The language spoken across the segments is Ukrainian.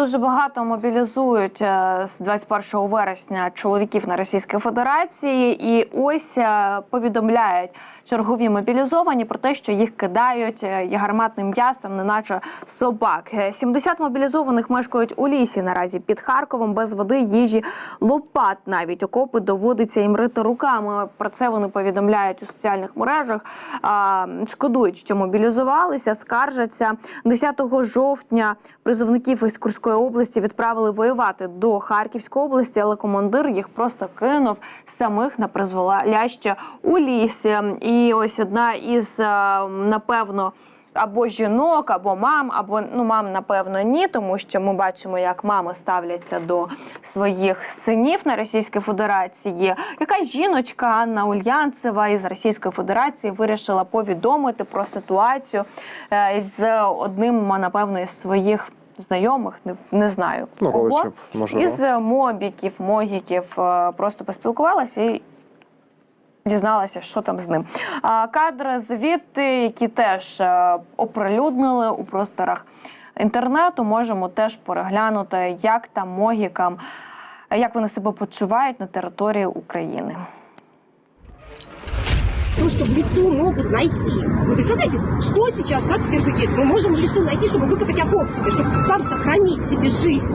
Дуже багато мобілізують е, з 21 вересня чоловіків на Російській Федерації, і ось е, повідомляють чергові мобілізовані про те, що їх кидають е, гарматним м'ясом, неначе собак. Е, 70 мобілізованих мешкають у лісі наразі під Харковом без води, їжі, лопат. Навіть окопи доводиться їм рити руками. Про це вони повідомляють у соціальних мережах. Шкодують, що мобілізувалися, скаржаться 10 жовтня. Призовників із Курської області відправили воювати до Харківської області, але командир їх просто кинув самих на призволяще у лісі. І ось одна із е, напевно. Або жінок, або мам, або ну мам, напевно, ні, тому що ми бачимо, як мами ставляться до своїх синів на Російській Федерації. Якась жіночка Анна Ульянцева із Російської Федерації вирішила повідомити про ситуацію е, з одним, напевно, із своїх знайомих, не, не знаю Ну, кого, родичів, можливо. із мобіків, могіків е, просто поспілкувалася і дізналася, що там з ним. А кадри звідти, які теж е, оприлюднили у просторах інтернету, можемо теж переглянути, як там могікам, як вони себе почувають на території України. То, что в лесу могут найти. Вы представляете, что сейчас, 21 век, мы можем в лесу найти, чтобы выкопать окоп себе, чтобы там сохранить себе жизнь.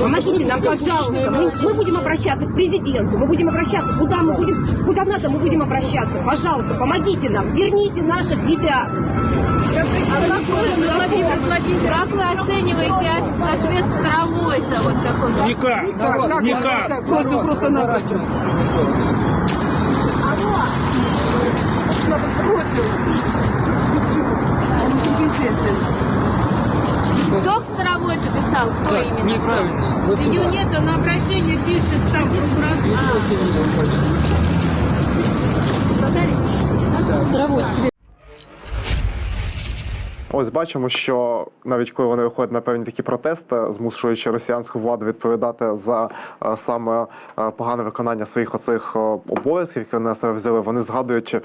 Помогите нам, пожалуйста. Мы, мы будем обращаться к президенту, мы будем обращаться, куда мы будем, куда надо мы будем обращаться. Пожалуйста, помогите нам, верните наших ребят. А как вы, как вы оцениваете ответ Старовойта? Вот такой? Никак, никак. Она нас бросила. Кто Старовой эту писал? Кто да, именно? Неправильно. Вот Ее туда. нет, она обращение пишет сам кругразу. А. Старовой, тебе Ось бачимо, що навіть коли вони виходять на певні такі протести, змушуючи росіянську владу відповідати за е, саме е, погане виконання своїх оцих е, обов'язків, які вони себе взяли, вони згадують е,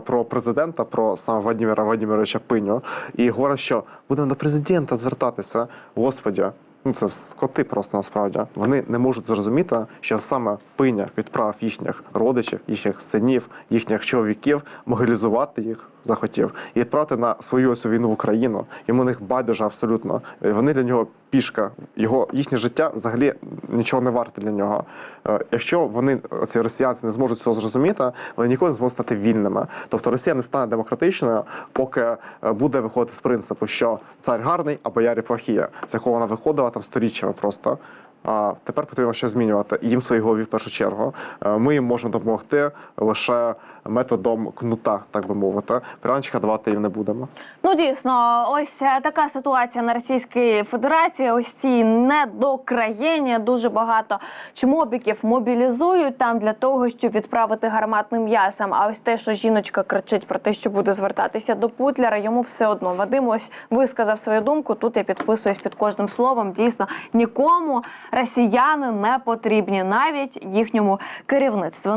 про президента, про саме Владимира Владимировича Пиню, і говорять, що будемо до президента звертатися. Господі, ну це скоти просто насправді. Вони не можуть зрозуміти, що саме пиня відправ їхніх родичів, їхніх синів, їхніх чоловіків, могилізувати їх захотів і відправити на свою ось війну в Україну. Йому них байдуже абсолютно. Е, Вони для нього пішка. Його їхнє життя взагалі нічого не варте для нього. Е, Якщо вони, ці росіянці, не зможуть цього зрозуміти, вони ніколи не зможуть стати вільними. Тобто Росія не стане демократичною, поки е, буде виходити з принципу, що цар гарний, а боярі плохі, з якого вона виходила там сторіччями просто. А тепер потрібно щось змінювати. Їм в своїй голові в першу чергу. Е, Ми їм можемо допомогти лише методом кнута, так би мовити. Пряничка давати їм не будемо. Ну дійсно, ось е, така ситуація на Російській Федерації. Ось ці недокраєння дуже багато чмобіків мобілізують там для того, щоб відправити гарматним м'ясом. А ось те, що жіночка кричить про те, що буде звертатися до Путлера, йому все одно. Вадим ось висказав свою думку. Тут я підписуюсь під кожним словом. Дійсно, нікому росіяни не потрібні, навіть їхньому керівництву. Ну